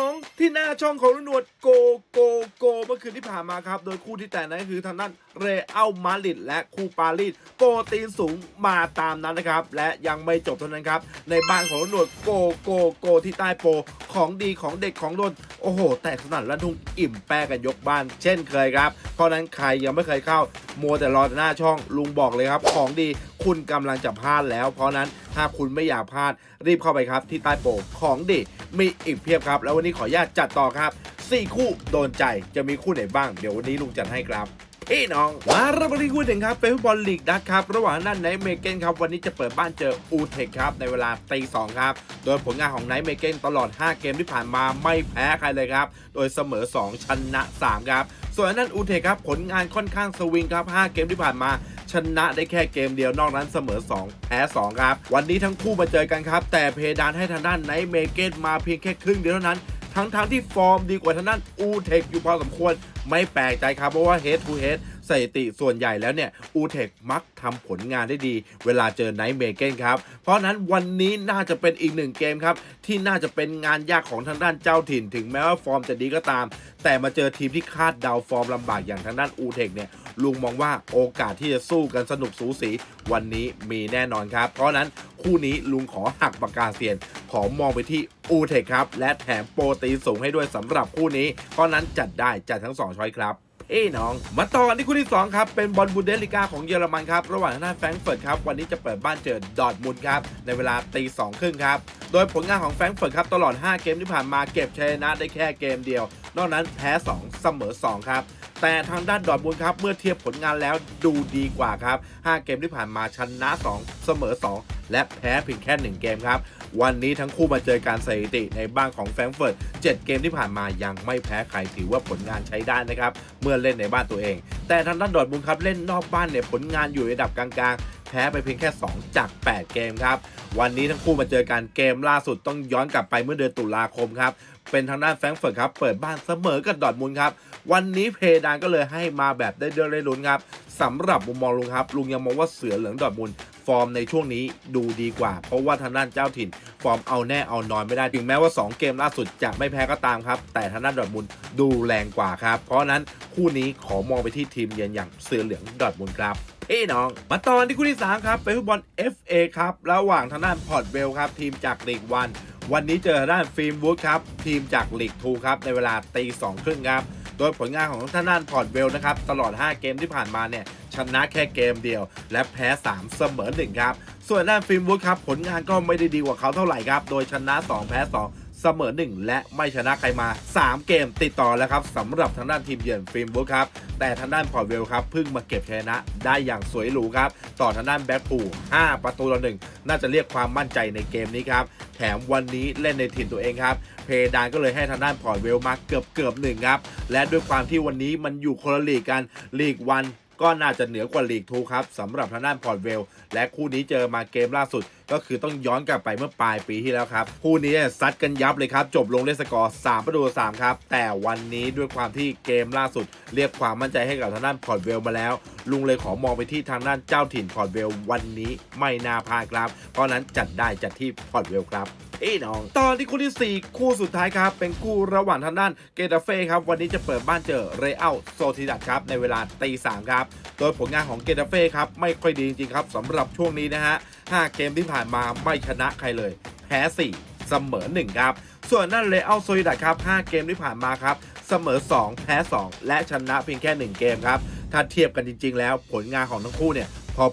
2 ที่หน้าช่องของลุงหนวดโกโกโกเมื่อคืนที่ผ่านมาครับ โดยคู่ที่แต่งนั้นคือทางด้านเรอัลมาดริดและคู่ปารีสโปรตีนสูงมาตามนั้นนะครับ และยังไม่จบเท่านั้นครับ ในบ้านของลุงหนวดโกโกโกที่ใต้โปของดีของเด็กของโดนโอ้โห แตกสนั่นและทุ่งอิ่มแป้กันยกบ้าน เช่นเคยครับ เพราะนั้นใครยังไม่เคยเข้ามัวแต่รอหน้าช่องลุงบอกเลยครับ ของดีคุณกำลังจะพลาดแล้ว เพราะนั้น ถ้าคุณไม่อยากพลาดรีบเข้าไปครับ ที่ใต้โปกของดีมีอีกเพียบครับ แล้ววันนี้ขออนุญาตจัดต่อครับ 4 คู่โดนใจจะมีคู่ไหนบ้าง เดี๋ยววันนี้ลุงจัดให้ครับ พี่น้อง มาเริ่มกันที่คู่หนึ่งครับเป็นฟุตบอลลีกดักครับ ระหว่างนั้นไนท์เมเกนครับวันนี้จะเปิดบ้านเจออูเทคครับในเวลาตีสองครับ โดยผลงานของไนท์เมเกนตลอด 5 เกมที่ผ่านมาไม่แพ้ใครเลยครับ โดยเสมอ 2 ชนะ 3 ครับ ส่วนนนั้นอูเทคครับผลงานค่อนข้างสวิงครับ 5 เกมที่ผ่านมาชนะได้แค่เกมเดียวนอกนั้นเสมอ 2 แพ้ 2 ครับ วันนี้ทั้งคู่มาเจอกันครับ แต่เพดานให้ทางด้านไนท์เมเกนมาเพียงแค่ครึ่งเดียวเท่านั้น ทั้งๆที่ฟอร์มดีกว่าทางด้านอูเทคอยู่พอสมควร ไม่แปลกใจครับเพราะว่า head to head สถิติส่วนใหญ่แล้วเนี่ยอูเทคมักทำผลงานได้ดี เวลาเจอไนท์เมเกนครับ เพราะนั้นวันนี้น่าจะเป็นอีกหนึ่งเกมครับ ที่น่าจะเป็นงานยากของทางด้านเจ้าถิ่น ถึงแม้ว่าฟอร์มจะดีก็ตาม แต่มาเจอทีมที่คาดเดาฟอร์มลำบากอย่างทางด้านอูเทคเนี่ยลุงมองว่าโอกาสที่จะสู้กันสนุกสูสี วันนี้มีแน่นอนครับ เพราะนั้นคู่นี้ลุงขอหักปากกาเซียน ขอมองไปที่อูเทคครับ และแถมโปรตีนสูงให้ด้วยสำหรับคู่นี้ เพราะฉะนั้นจัดได้จัดทั้ง 2ช้อยครับ พี่น้อง มาต่อกันที่คู่ที่ 2 ครับ เป็นบอลบูเดสลิกาของเยอรมันครับ ระหว่างทางด้าแฟรงเฟิร์ตครับ วันนี้จะเปิดบ้านเจอดอร์ทมุนครับ ในเวลาตีสองครึ่งครับ โดยผลงานของแฟรงเฟิร์ตครับ ตลอด 5 เกมที่ผ่านมาเก็บชัยชนะได้แค่เกมเดียว นอกนั้นแพ้ 2 เสมอ 2 ครับแต่ทางด้านดอร์ทมุนครับ เมื่อเทียบผลงานแล้วดูดีกว่าครับ 5 เกมที่ผ่านมาชนะ 2 เสมอ 2 และแพ้เพียงแค่ 1 เกมครับ วันนี้ทั้งคู่มาเจอการสถิติในบ้านของแฟรงเฟิร์ต7เกมที่ผ่านมายังไม่แพ้ใครถือว่าผลงานใช้ได้นะครับ เมื่อเล่นในบ้านตัวเอง แต่ทางด้านดอร์ทมุนด์ครับเล่นนอกบ้านเนี่ยผลงานอยู่ในระดับกลางๆ แพ้ไปเพียงแค่ 2 จาก 8 เกมครับ วันนี้ทั้งคู่มาเจอกันเกมล่าสุดต้องย้อนกลับไปเมื่อเดือนตุลาคมครับเป็นทางด้านแฟรงเฟิร์ตครับเปิดบ้านเสมอกับดอร์ทมุนครับวันนี้เพดานก็เลยให้มาแบบได้เดือดได้ลุ้นครับสำหรับมุมมองลุงครับ ลุงยังมองว่าเสือเหลืองดอร์ทมุน ฟอร์มในช่วงนี้ดูดีกว่า เพราะว่าทางด้านเจ้าถิ่น ฟอร์มเอาแน่เอานอนไม่ได้ ถึงแม้ว่า 2 เกมล่าสุดจะไม่แพ้ก็ตามครับ แต่ทางด้านดอทมุนดูแรงกว่าครับ เพราะนั้นคู่นี้ขอมองไปที่ทีมเยือนอย่างเสือเหลืองดอทมุนครับพี่น้อง มาตอนที่คู่ที่ 3 ครับเป็นฟุตบอล FA ครับระหว่างทางด้านพอร์ตเวลครับทีมจากลีกวัน วันนี้เจอทางด้านฟิล์มวูดครับทีมจากลีก2ครับในเวลาตีสองครึ่งครับ ดยผลงานของท่านด้านพอร์ตเวลนะครับ ตลอด 5 เกมที่ผ่านมาเนี่ยชนะแค่เกมเดียว และแพ้ 3 เสมอ1ครับ ส่วนด้านฟิล์มวูดครับ ผลงานก็ไม่ได้ดีกว่าเขาเท่าไหร่ครับ โดยชนะ 2 แพ้ 2 เสมอ 1 และไม่ชนะใครมา 3 เกมติดต่อแล้วครับสำหรับทางด้านทีมเยือนฟิล์มวูดครับ แต่ทางด้านพอร์ตเวลครับเพิ่งมาเก็บชนะได้อย่างสวยหรูครับ ต่อทางด้านแบ็คพู5ประตูต่อหนึ่งน่าจะเรียกความมั่นใจในเกมนี้ครับแถมวันนี้เล่นในถิ่นตัวเองครับ เพดานก็เลยให้ทางด้านพอร์ตเวลมาเกือบเกือบหนึ่งครับและด้วยความที่วันนี้มันอยู่คนละลีกกันลีกวันก็น่าจะเหนือกว่าลีกทูครับสำหรับทางด้านพอร์ตเวลและคู่นี้เจอมาเกมล่าสุด ก็คือต้องย้อนกลับไปเมื่อปลายปีที่แล้วครับ คู่นี้ซัดกันยับเลยครับ จบลงด้วยสกอร์3ประตู3ครับ แต่วันนี้ด้วยความที่เกมล่าสุด เรียกความมั่นใจให้กับทางด้านพอร์ตเวลมาแล้ว ลุงเลยขอมองไปที่ทางด้านเจ้าถิ่นพอร์ตเวลวันนี้ไม่น่าพลาดครับ เพราะนั้นจัดได้จัดที่พอร์ตเวลครับพี่น้องตอนที่คู่ที่ 4 คู่สุดท้ายครับ เป็นคู่ระหว่างทางด้านเกตาเฟ่ครับ วันนี้จะเปิดบ้านเจอเรอัลโซทิดัดครับ ในเวลาตีสามครับ โดยผลงานของเกตาเฟ่ครับ ไม่ค่อยดีจริงๆครับสำหรับช่วงนี้นะฮะ 5 เกมที่ผ่านมาไม่ชนะใครเลย แพ้4เสมอ1ครับ ส่วนนั่นเรอัลโซทิดัดครับ 5 เกมที่ผ่านมาครับ เสมอ 2 แพ้ 2 และชนะเพียงแค่ 1 เกมครับ ถ้าเทียบกันจริง ๆ แล้วผลงานของทั้งคู่เนี่ย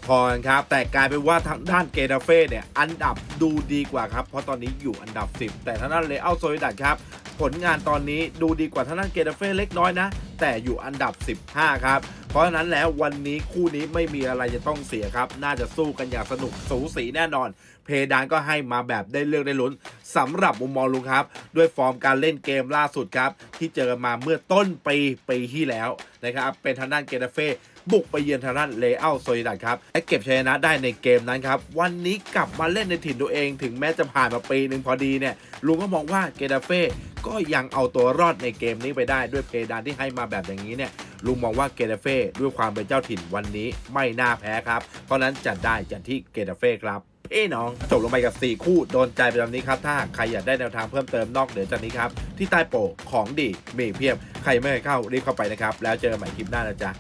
พอๆกันครับ แต่กลายเป็นว่าทางด้านเกตาเฟ่เนี่ยอันดับดูดีกว่าครับ เพราะตอนนี้อยู่อันดับ 10 แต่ทางด้านเลอัลโซลิดัดครับผลงานตอนนี้ดูดีกว่าทางด้านเกตาเฟ่เล็กน้อยนะ แต่อยู่อันดับ 15 ครับ เพราะฉะนั้นแล้ววันนี้คู่นี้ไม่มีอะไรจะต้องเสียครับ น่าจะสู้กันอย่างสนุกสูสีแน่นอน เพดานก็ให้มาแบบได้เลือกได้ลุ้นสำหรับมุมมองลุงครับ ด้วยฟอร์มการเล่นเกมล่าสุดครับ ที่เจอมาเมื่อต้นปีปีที่แล้วนะครับเป็นทางด้านเกตาเฟ่บุกไปเยือนทางด้านเลอัลโซลิดัดครับ และเก็บชัยชนะได้ในเกมนั้นครับ วันนี้กลับมาเล่นในถิ่นตัวเอง ถึงแม้จะผ่านมาปีหนึ่งพอดีเนี่ยลุงก็มองว่าเกตาเฟ่ ก็ยังเอาตัวรอดในเกมนี้ไปได้ด้วยเพดานที่ให้มาแบบอย่างนี้เนี่ยลุงมองว่าเกตาเฟ่ด้วยความเป็นเจ้าถิ่นวันนี้ไม่น่าแพ้ครับ เพราะนั้นจัดได้จัดที่เกตาเฟ่ครับพี่น้องจบลงไปกับ 4 คู่โดนใจไปแบบนี้ครับ ถ้าใครอยากได้แนวทางเพิ่มเติมนอกเหนือจากนี้ครับ ที่ใต้โปกของดีมีเพียบ ใครไม่เคยเข้ารีบเข้าไปนะครับ แล้วเจอกันใหม่คลิปหน้านะจ๊ะ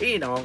พี่น้อง